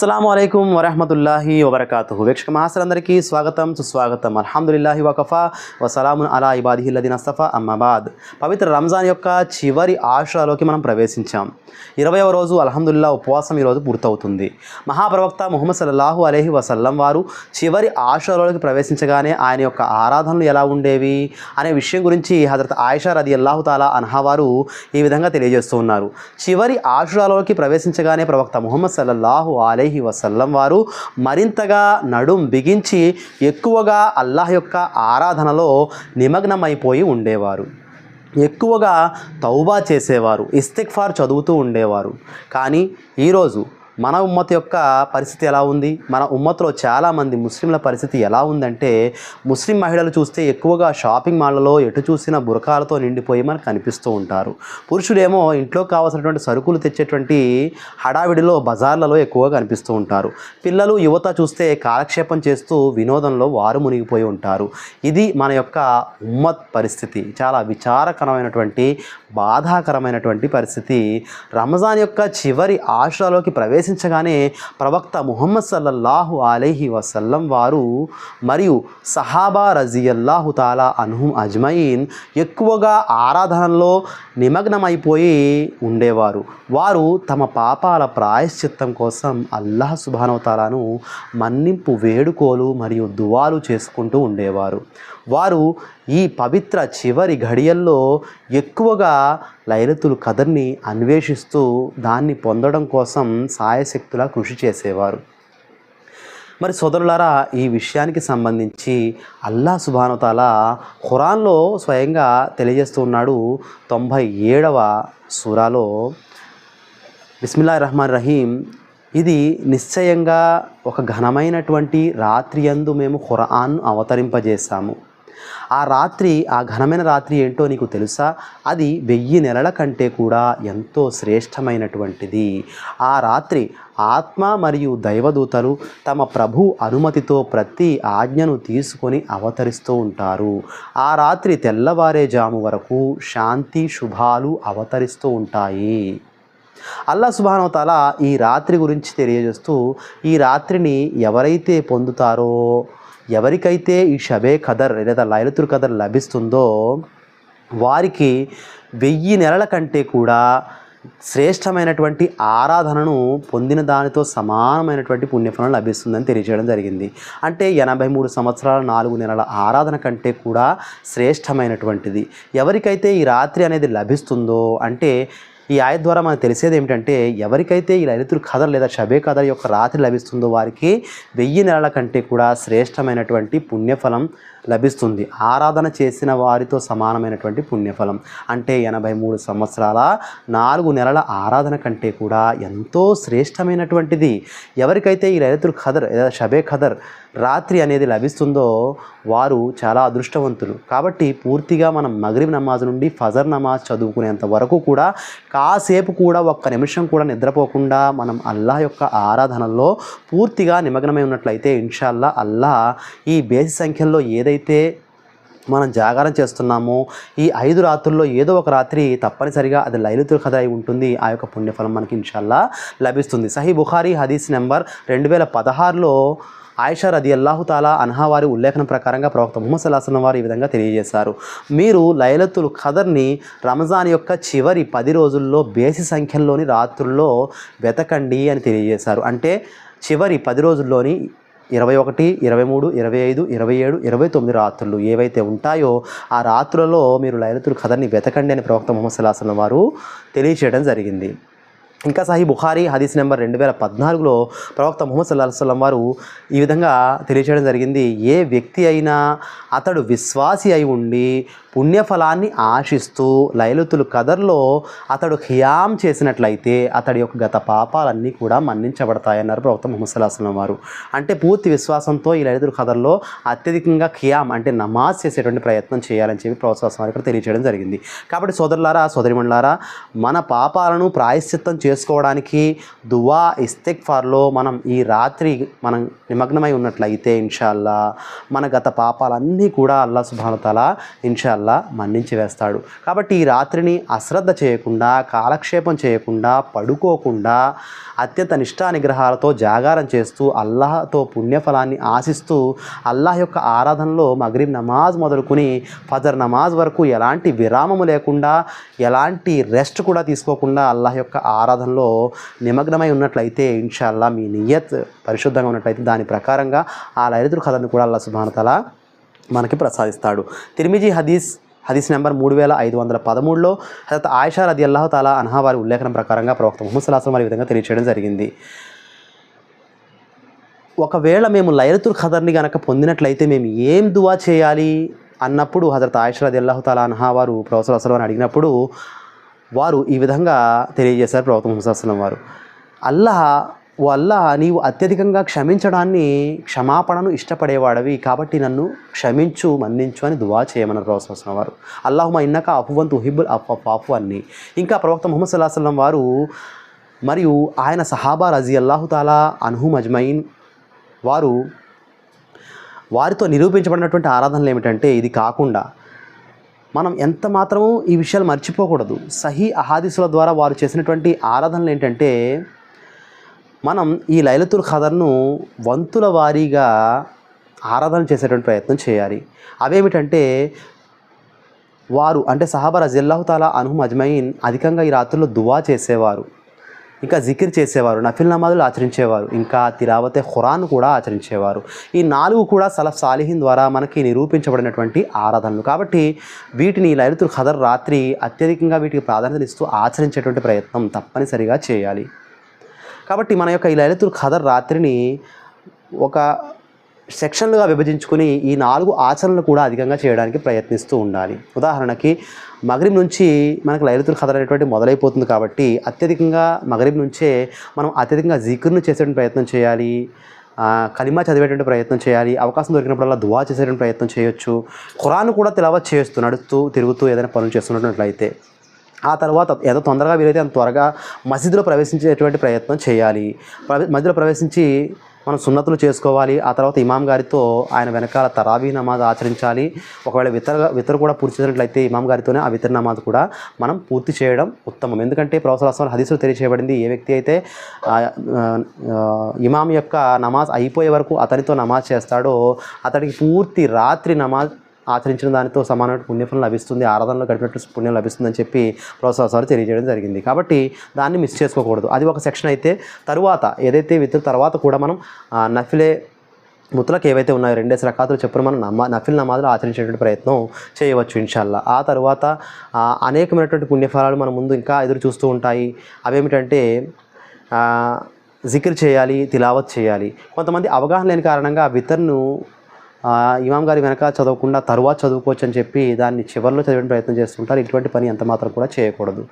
అస్సలం అయికం వరహమతుల్లాహి వబర్కాతు వీక్షక మహాసలందరికీ స్వాగతం సుస్వాగతం. అల్హమ్దుల్లాహి వకఫా వసలామున్ అలా ఇబాదిహిల్లదిన్ అస్తఫా అమ్మాబాద్ పవిత్ర రంజాన్ యొక్క చివరి ఆశలోకి మనం ప్రవేశించాం. ఇరవైవ రోజు అల్హమ్దుల్లా ఉపవాసం ఈరోజు పూర్తవుతుంది. మహాప్రవక్త ముహమ్మద్ సల్లాహు అలైహి వసల్లం వారు చివరి ఆశలోకి ప్రవేశించగానే ఆయన యొక్క ఆరాధనలు ఎలా ఉండేవి అనే విషయం గురించి హజరత్ ఆయిషా రది అల్లాహు తాలా అన్హా వారు ఈ విధంగా తెలియజేస్తూ ఉన్నారు. చివరి ఆశురాలోకి ప్రవేశించగానే ప్రవక్త ముహమ్మద్ సల్లల్లాహు అలహి వసల్లం వారు మరింతగా నడుం బిగించి ఎక్కువగా అల్లాహ్ యొక్క ఆరాధనలో నిమగ్నమైపోయి ఉండేవారు. ఎక్కువగా తౌబా చేసేవారు ఇస్తిక్ఫార్ చదువుతూ ఉండేవారు. కానీ ఈరోజు మన ఉమ్మత్ యొక్క పరిస్థితి ఎలా ఉంది? మన ఉమ్మత్లో చాలామంది ముస్లింల పరిస్థితి ఎలా ఉందంటే ముస్లిం మహిళలు చూస్తే ఎక్కువగా షాపింగ్ మాల్లలో ఎటు చూసిన బురకాలతో నిండిపోయి మనకు కనిపిస్తూ ఉంటారు. పురుషులేమో ఇంట్లో కావాల్సినటువంటి సరుకులు తెచ్చేటువంటి హడావిడిలో బజార్లలో ఎక్కువగా కనిపిస్తూ ఉంటారు. పిల్లలు యువత చూస్తే కాలక్షేపం చేస్తూ వినోదంలో వారు మునిగిపోయి ఉంటారు. ఇది మన యొక్క ఉమ్మత్ పరిస్థితి. చాలా విచారకరమైనటువంటి బాధాకరమైనటువంటి పరిస్థితి. రంజాన్ యొక్క చివరి ఆశలోకి ప్రవేశ ప్రవేశించగానే ప్రవక్త ముహమ్మద్ సల్లల్లాహు అలైహి వసల్లం వారు మరియు సహాబా రజియల్లాహు తాలా అనుహం అజ్మయిన్ ఎక్కువగా ఆరాధనలో నిమగ్నమైపోయి ఉండేవారు. వారు తమ పాపాల ప్రాయశ్చిత్తం కోసం అల్లాహ్ సుభానవతాలను మన్నింపు వేడుకోలు మరియు దువాలు చేసుకుంటూ ఉండేవారు. వారు ఈ పవిత్ర చివరి ఘడియల్లో ఎక్కువగా లైలతులు కథని అన్వేషిస్తూ దాన్ని పొందడం కోసం సాయశక్తులా కృషి చేసేవారు. మరి సోదరులారా ఈ విషయానికి సంబంధించి అల్లా సుభానుతాల ఖురాన్లో స్వయంగా తెలియజేస్తూ ఉన్నాడు తొంభై ఏడవ సూరాలో. బిస్మిల్లా రహమాన్ రహీం ఇది నిశ్చయంగా ఒక ఘనమైనటువంటి రాత్రి అందు మేము ఖురాన్ అవతరింపజేశాము. ఆ రాత్రి ఆ ఘనమైన రాత్రి ఏంటో నీకు తెలుసా? అది వెయ్యి నెలల కంటే కూడా ఎంతో శ్రేష్టమైనటువంటిది. ఆ రాత్రి ఆత్మ మరియు దైవదూతలు తమ ప్రభు అనుమతితో ప్రతి ఆజ్ఞను తీసుకొని అవతరిస్తూ ఉంటారు. ఆ రాత్రి తెల్లవారే జాము వరకు శాంతి శుభాలు అవతరిస్తూ ఉంటాయి. అల్లా సుబానవతాల ఈ రాత్రి గురించి తెలియజేస్తూ ఈ రాత్రిని ఎవరైతే పొందుతారో ఎవరికైతే ఈ షబే కథర్ లేదా లైలతుల్ ఖదర్ లభిస్తుందో వారికి వెయ్యి నెలల కంటే కూడా శ్రేష్టమైనటువంటి ఆరాధనను పొందిన దానితో సమానమైనటువంటి పుణ్యఫలం లభిస్తుందని తెలియజేయడం జరిగింది. అంటే ఎనభై మూడు సంవత్సరాల నాలుగు నెలల ఆరాధన కంటే కూడా శ్రేష్టమైనటువంటిది. ఎవరికైతే ఈ రాత్రి అనేది లభిస్తుందో అంటే ఈ ఆయ ద్వారా మనకు తెలిసేది ఏమిటంటే ఎవరికైతే ఈ లలితులు కథలు లేదా షబే కథ యొక్క రాత్రి లభిస్తుందో వారికి వెయ్యి నెలల కంటే కూడా శ్రేష్టమైనటువంటి పుణ్యఫలం లభిస్తుంది. ఆరాధన చేసిన వారితో సమానమైనటువంటి పుణ్యఫలం. అంటే ఎనభై మూడు సంవత్సరాల నాలుగు నెలల ఆరాధన కంటే కూడా ఎంతో శ్రేష్టమైనటువంటిది. ఎవరికైతే ఈ రైతులు ఖదర్ లేదా షబే ఖదర్ రాత్రి అనేది లభిస్తుందో వారు చాలా అదృష్టవంతులు. కాబట్టి పూర్తిగా మనం మగరిబ్ నమాజ్ నుండి ఫజర్ నమాజ్ చదువుకునేంత వరకు కూడా కాసేపు కూడా ఒక్క నిమిషం కూడా నిద్రపోకుండా మనం అల్లాహ్ యొక్క ఆరాధనలో పూర్తిగా నిమగ్నమై ఉన్నట్లయితే ఇన్షాల్లా అల్లా ఈ బేసి సంఖ్యల్లో ఏదైతే మనం జాగారం చేస్తున్నామో ఈ ఐదు రాత్రుల్లో ఏదో ఒక రాత్రి తప్పనిసరిగా అది లైలతుల కథ అయి ఉంటుంది. ఆ యొక్క పుణ్యఫలం మనకి ఇన్షాల్లా లభిస్తుంది. సహీ బుఖారీ హదీస్ నెంబర్ రెండు వేల పదహారులో ఆయిషా రది అల్లాహు తాలా అన్హా వారి ఉల్లేఖనం ప్రకారంగా ప్రవక్త ముహమ్మద్ సల్లాహం వారు ఈ విధంగా తెలియజేశారు. మీరు లైలతుల్ ఖదర్ని రంజాన్ యొక్క చివరి పది రోజుల్లో బేసి సంఖ్యలోని రాత్రుల్లో వెతకండి అని తెలియజేశారు. అంటే చివరి పది రోజుల్లోని ఇరవై ఒకటి ఇరవై మూడు ఇరవై ఐదు ఇరవై ఏడు ఇరవై తొమ్మిది రాత్రులు ఏవైతే ఉంటాయో ఆ రాత్రులలో మీరు లైలతుల కథని వెతకండి అని ప్రవక్త ముహమ్మద్ సల్లాహం వారు తెలియచేయడం జరిగింది. ఇంకా సాహి బుఖారీ హదీస్ నెంబర్ రెండు వేల పద్నాలుగులో ప్రవక్త ముహమ్మద్ సల్లాహ్ సల్లం వారు ఈ విధంగా తెలియచేయడం జరిగింది. ఏ వ్యక్తి అయినా అతడు విశ్వాసి అయి ఉండి పుణ్యఫలాన్ని ఆశిస్తూ లైలతులు కదర్లో అతడు ఖియాం చేసినట్లయితే అతడి యొక్క గత పాపాలన్నీ కూడా మన్నించబడతాయన్నారు ప్రవక్త ముహమ్మద్ సల్లాహ్ వారు. అంటే పూర్తి విశ్వాసంతో ఈ లైలతుల్ కదర్లో అత్యధికంగా ఖియాం అంటే నమాజ్ చేసేటువంటి ప్రయత్నం చేయాలని చెప్పి ప్రవక్త వారు ఇక్కడ తెలియజేయడం జరిగింది. కాబట్టి సోదరులారా సోదరిమండలారా మన పాపాలను ప్రాయశ్చిత్తం చేసుకోవడానికి దువా ఇస్తెక్ఫార్లో మనం ఈ రాత్రి మనం నిమగ్నమై ఉన్నట్లయితే ఇన్షాల్లా మన గత పాపాలన్నీ కూడా అల్లా సుభానతల ఇన్షాల్లా మన్నించి వేస్తాడు. కాబట్టి ఈ రాత్రిని అశ్రద్ధ చేయకుండా కాలక్షేపం చేయకుండా పడుకోకుండా అత్యంత నిష్టా నిగ్రహాలతో జాగారం చేస్తూ అల్లాహతో పుణ్యఫలాన్ని ఆశిస్తూ అల్లాహ్ యొక్క ఆరాధనలో మగ్రీబ్ నమాజ్ మొదలుకుని ఫజర్ నమాజ్ వరకు ఎలాంటి విరామము లేకుండా ఎలాంటి రెస్ట్ కూడా తీసుకోకుండా అల్లాహ్ యొక్క ఆరాధన సాధనలో నిమగ్నమై ఉన్నట్లయితే ఇన్షాల్లా మీ నియత్ పరిశుద్ధంగా ఉన్నట్లయితే దాని ప్రకారంగా ఆ లైరుతుల్ కథను కూడా అల్లా సుభానతల మనకి ప్రసాదిస్తాడు. తిరిమిజీ హదీస్ హదీస్ నెంబర్ మూడు వేల ఐదు వందల పదమూడులో హజరత్ ఆయిషా రది అల్లాహు తాలా అన్హా వారి ఉల్లేఖనం ప్రకారంగా ప్రవక్త ముహమ్మద్ సలాసం వారి విధంగా తెలియచేయడం జరిగింది. ఒకవేళ మేము లైరతుల్ ఖదర్ని కనుక పొందినట్లయితే మేము ఏం దువా చేయాలి? అన్నప్పుడు హజరత్ ఆయిషా రది అల్లాహు తాలా అన్హా వారు ప్రొఫెసర్ అసలు అని అడిగినప్పుడు వారు ఈ విధంగా తెలియజేశారు ప్రవక్త ముహమ్మద్ వారు. అల్లాహ్ ఓ నీవు అత్యధికంగా క్షమించడాన్ని క్షమాపణను ఇష్టపడేవాడవి కాబట్టి నన్ను క్షమించు మన్నించు అని దువా చేయమన్నారు ప్రవసన వారు. అల్లాహుమ ఇన్నక అఫువంతు హిబుల్ అఫ్ అఫ్ అఫు ఇంకా ప్రవక్త ముహమ్మద్ సల్లాహ్ వారు మరియు ఆయన సహాబా రజీ అల్లాహు తాలా అన్హుమ్ అజ్మైన్ వారు వారితో నిరూపించబడినటువంటి ఆరాధనలు ఏమిటంటే ఇది కాకుండా మనం ఎంత మాత్రము ఈ విషయాలు మర్చిపోకూడదు. సహీ అహాదిసుల ద్వారా వారు చేసినటువంటి ఆరాధనలు ఏంటంటే మనం ఈ లైలతుల్ ఖదర్ను వంతుల వారీగా ఆరాధన చేసేటువంటి ప్రయత్నం చేయాలి. అవేమిటంటే వారు అంటే సహాబా రజిల్లాహు తాలా అనుహుమ్ అజ్మయిన్ అధికంగా ఈ రాత్రుల్లో దువా చేసేవారు. ఇంకా జికిర్ చేసేవారు నఫిల్ నమాజులు ఆచరించేవారు ఇంకా తిరావతే ఖురాన్ కూడా ఆచరించేవారు. ఈ నాలుగు కూడా సలఫ్ సాలిహిన్ ద్వారా మనకి నిరూపించబడినటువంటి ఆరాధనలు. కాబట్టి వీటిని లలితుల్ ఖదర్ రాత్రి అత్యధికంగా వీటికి ప్రాధాన్యత ఇస్తూ ఆచరించేటువంటి ప్రయత్నం తప్పనిసరిగా చేయాలి. కాబట్టి మన యొక్క ఈ లలితుల్ ఖదర్ రాత్రిని ఒక సెక్షన్లుగా విభజించుకుని ఈ నాలుగు ఆచరణలు కూడా అధికంగా చేయడానికి ప్రయత్నిస్తూ ఉండాలి. ఉదాహరణకి మగరిబ్ నుంచి మనకు లైలతుల్ ఖదర్ అనేటువంటి మొదలైపోతుంది కాబట్టి అత్యధికంగా మగరిబ్ నుంచే మనం అత్యధికంగా జిక్రును చేసేటువంటి ప్రయత్నం చేయాలి. కలిమా చదివేటువంటి ప్రయత్నం చేయాలి. అవకాశం దొరికినప్పుడల్లా దువా చేసేటువంటి ప్రయత్నం చేయొచ్చు. ఖురాన్ కూడా తెలవ చేస్తూ నడుస్తూ తిరుగుతూ ఏదైనా పనులు చేస్తున్నట్లయితే ఆ తర్వాత ఎంత తొందరగా వీలైతే అంత త్వరగా మసీదులో ప్రవేశించేటువంటి ప్రయత్నం చేయాలి. ప్రవే- మసీదులో ప్రవేశించి మనం సున్నతులు చేసుకోవాలి. ఆ తర్వాత ఇమాం గారితో ఆయన వెనకాల తరావీ నమాజ్ ఆచరించాలి. ఒకవేళ వితర వితరు కూడా పూర్తి చేసినట్లయితే ఇమాం గారితోనే ఆ వితర నమాజ్ కూడా మనం పూర్తి చేయడం ఉత్తమం. ఎందుకంటే ప్రవసరాస్వామి హదీసులు తెలియచేయబడింది ఏ వ్యక్తి అయితే ఇమాం యొక్క నమాజ్ అయిపోయే వరకు అతనితో నమాజ్ చేస్తాడో అతడికి పూర్తి రాత్రి నమాజ్ ఆచరించిన దానితో సమానమైన పుణ్యఫలం లభిస్తుంది ఆరాధనలో గడిపినట్టు పుణ్యం లభిస్తుందని చెప్పి ప్రోత్సాహాలు తెలియజేయడం జరిగింది. కాబట్టి దాన్ని మిస్ చేసుకోకూడదు. అది ఒక సెక్షన్ అయితే తరువాత ఏదైతే విత్ తర్వాత కూడా మనం నఫిలే ముత్తలకు ఏవైతే ఉన్నాయో రెండేసి రకాతులు చెప్పిన మనం నమా నఫిల్ నమాజులు ఆచరించేటువంటి ప్రయత్నం చేయవచ్చు ఇన్షాల్లా. ఆ తర్వాత అనేకమైనటువంటి పుణ్యఫలాలు మన ముందు ఇంకా ఎదురు చూస్తూ ఉంటాయి. అవేమిటంటే జిక్ర్ చేయాలి తిలావత్ చేయాలి. కొంతమంది అవగాహన లేని కారణంగా వితర్ను ఇమాం గారి వెనక చదవకుండా తరువాత చదువుకోవచ్చు అని చెప్పి దాన్ని చివరిలో చదివే ప్రయత్నం చేస్తుంటారు. ఇటువంటి పని ఎంత మాత్రం కూడా చేయకూడదు.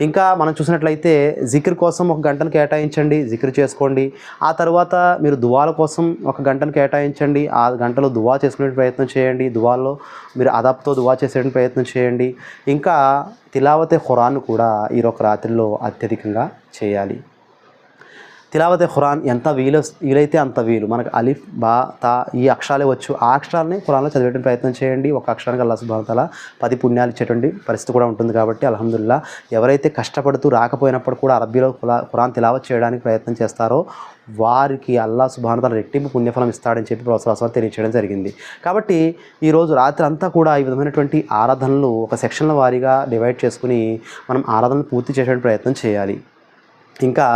ఇంకా మనం చూసినట్లయితే జిక్ర్ కోసం ఒక గంటను కేటాయించండి జిక్ర్ చేసుకోండి. ఆ తర్వాత మీరు దువాల కోసం ఒక గంటను కేటాయించండి. ఆ గంటలో దువా చేసుకునే ప్రయత్నం చేయండి. దువాల్లో మీరు అదాప్తో దువా చేసే ప్రయత్నం చేయండి. ఇంకా తిలావతే ఖురాన్ కూడా ఈ ఒక రాత్రిలో అత్యధికంగా చేయాలి. తిలావతే ఖురాన్ ఎంత వీలు వీలైతే అంత వీలు. మనకు అలిఫ్ బా తా ఈ అక్షరాలే వచ్చు. ఆ అక్షరాలని ఖురాన్లో చదివేట ప్రయత్నం చేయండి. ఒక అక్షరానికి అల్లా సుబానతల పది పుణ్యాలు ఇచ్చేటువంటి పరిస్థితి కూడా ఉంటుంది కాబట్టి అలహదుల్లా ఎవరైతే కష్టపడుతూ రాకపోయినప్పుడు కూడా అరబ్బీలో ఖురాన్ తిలావత్ చేయడానికి ప్రయత్నం చేస్తారో వారికి అల్లా సుభానతల రెట్టింపు పుణ్యఫలం ఇస్తాడని చెప్పి ప్రోత్సాహం తెలియచేయడం జరిగింది. కాబట్టి ఈరోజు రాత్రి అంతా కూడా ఈ విధమైనటువంటి ఆరాధనలు ఒక సెక్షన్ల వారీగా డివైడ్ చేసుకుని మనం ఆరాధనలు పూర్తి చేసేటువంటి ప్రయత్నం చేయాలి. ఇంకా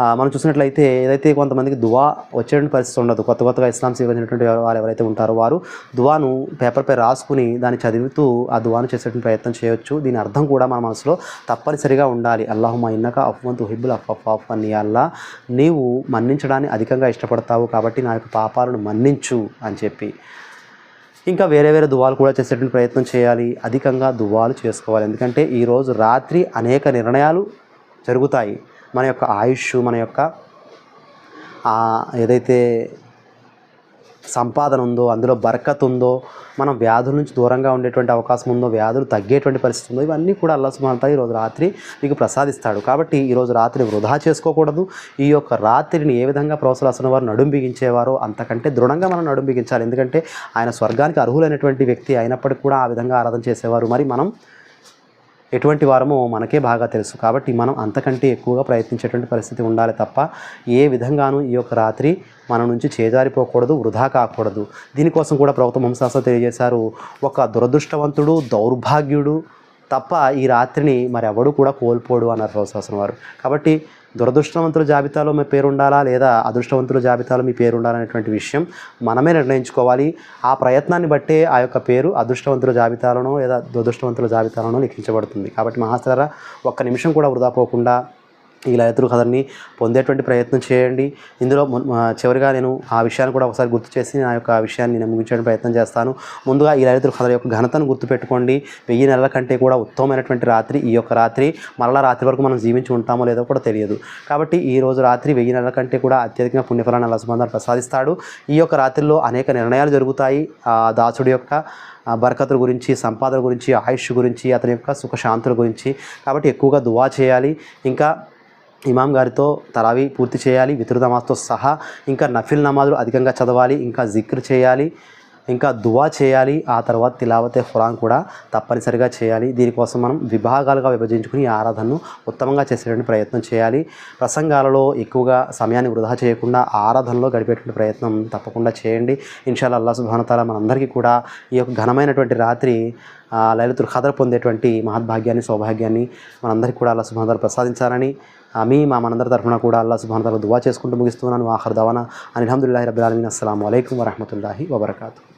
మనం చూసినట్లయితే ఏదైతే కొంతమందికి దువా వచ్చేటువంటి పరిస్థితి ఉండదు కొత్త కొత్తగా ఇస్లాం స్వీకరించినటువంటి వారు ఎవరైతే ఉంటారో వారు దువాను పేపర్పై రాసుకుని దాన్ని చదువుతూ ఆ దువాను చేసేటువంటి ప్రయత్నం చేయొచ్చు. దీని అర్థం కూడా మన మనసులో తప్పనిసరిగా ఉండాలి. అల్లాహుమా ఇన్నక అఫ్వంతు హిబ్బుల్ అఫ్ అఫ్ అఫ్ అని అల్లా. నీవు మన్నించడాన్ని అధికంగా ఇష్టపడతావు కాబట్టి నా యొక్క పాపాలను మన్నించు అని చెప్పి. ఇంకా వేరే వేరే దువాలు కూడా చేసేటువంటి ప్రయత్నం చేయాలి. అధికంగా దువాలు చేసుకోవాలి. ఎందుకంటే ఈరోజు రాత్రి అనేక నిర్ణయాలు జరుగుతాయి. మన యొక్క ఆయుష్ మన యొక్క ఏదైతే సంపాదన ఉందో అందులో బరకత్ ఉందో మనం వ్యాధుల నుంచి దూరంగా ఉండేటువంటి అవకాశం ఉందో వ్యాధులు తగ్గేటువంటి పరిస్థితి ఉందో ఇవన్నీ కూడా అల్లా సుమార్తా ఈరోజు రాత్రి మీకు ప్రసాదిస్తాడు. కాబట్టి ఈరోజు రాత్రి వృధా చేసుకోకూడదు. ఈ యొక్క రాత్రిని ఏ విధంగా ప్రోత్సహిస్తున్న వారు నడుం బిగించేవారో అంతకంటే దృఢంగా మనం నడుం బిగించాలి. ఎందుకంటే ఆయన స్వర్గానికి అర్హులైనటువంటి వ్యక్తి అయినప్పటికీ కూడా ఆ విధంగా ఆరాధన చేసేవారు. మరి మనం ఎటువంటి వారమో మనకే బాగా తెలుసు. కాబట్టి మనం అంతకంటే ఎక్కువగా ప్రయత్నించేటువంటి పరిస్థితి ఉండాలి తప్ప ఏ విధంగానూ ఈ యొక్క రాత్రి మన నుంచి చేజారిపోకూడదు వృధా కాకూడదు. దీనికోసం కూడా ప్రభుత్వ వంశాస తెలియజేశారు. ఒక దురదృష్టవంతుడు దౌర్భాగ్యుడు తప్ప ఈ రాత్రిని మరెవడూ కూడా కోల్పోడు అన్నారు ప్రవశాసన వారు. కాబట్టి దురదృష్టవంతుల జాబితాలో మీ పేరు ఉండాలా లేదా అదృష్టవంతుల జాబితాలో మీ పేరు ఉండాలనేటువంటి విషయం మనమే నిర్ణయించుకోవాలి. ఆ ప్రయత్నాన్ని బట్టే ఆ యొక్క పేరు అదృష్టవంతుల జాబితాలోనో లేదా దురదృష్టవంతుల జాబితాలోనో లిఖించబడుతుంది. కాబట్టి మహాస్తారా ఒక్క నిమిషం కూడా వృధా పోకుండా ఈ లయతులు కథని పొందేటువంటి ప్రయత్నం చేయండి. ఇందులో చివరిగా నేను ఆ విషయాన్ని కూడా ఒకసారి గుర్తు చేసి నా యొక్క విషయాన్ని నేను ముగించే ప్రయత్నం చేస్తాను. ముందుగా ఈ లలితుల కథల యొక్క ఘనతను గుర్తుపెట్టుకోండి వెయ్యి నెలల కంటే కూడా ఉత్తమమైనటువంటి రాత్రి ఈ యొక్క రాత్రి మరలా రాత్రి వరకు మనం జీవించి ఉంటామో లేదో కూడా తెలియదు. కాబట్టి ఈ రోజు రాత్రి వెయ్యి నెలల కంటే కూడా అత్యధికంగా పుణ్యఫలాన్ని అల్లా ప్రసాదిస్తాడు. ఈ యొక్క రాత్రిలో అనేక నిర్ణయాలు జరుగుతాయి. ఆ దాసుడి యొక్క బరకతుల గురించి సంపాదన గురించి ఆయుష్ గురించి అతని యొక్క సుఖశాంతుల గురించి. కాబట్టి ఎక్కువగా దువా చేయాలి. ఇంకా ఇమాం గారితో తరావి పూర్తి చేయాలి వితృ నమాజ్తో సహా ఇంకా నఫిల్ నమాజులు అధికంగా చదవాలి ఇంకా జిక్ర్ చేయాలి ఇంకా దువా చేయాలి ఆ తర్వాత తిలావతే ఖురాన్ కూడా తప్పనిసరిగా చేయాలి. దీనికోసం మనం విభాగాలుగా విభజించుకుని ఈ ఆరాధనను ఉత్తమంగా చేసేటువంటి ప్రయత్నం చేయాలి. ప్రసంగాలలో ఎక్కువగా సమయాన్ని వృధా చేయకుండా ఆరాధనలో గడిపేటువంటి ప్రయత్నం తప్పకుండా చేయండి. ఇన్షాల్ అల్లా సుభానతాల మనందరికీ కూడా ఈ యొక్క ఘనమైనటువంటి రాత్రి లలితులు లలితుల్ ఖదర్ పొందేటువంటి మహద్భాగ్యాన్ని సౌభాగ్యాన్ని మనందరికీ కూడా అల్లా సుభానతాలు ప్రసాదించాలని మీ మా మనందరి తరఫున కూడా అల్లా సుబానతాలు దువా చేసుకుంటూ ముగిస్తున్నాను. ఆఖర్ దవానా. అని అల్హమ్దుల్లాహి రబ్బిల్ ఆలమీన్. అస్సలం అయికం వరహమతుల్లాహి వబర్కాతు.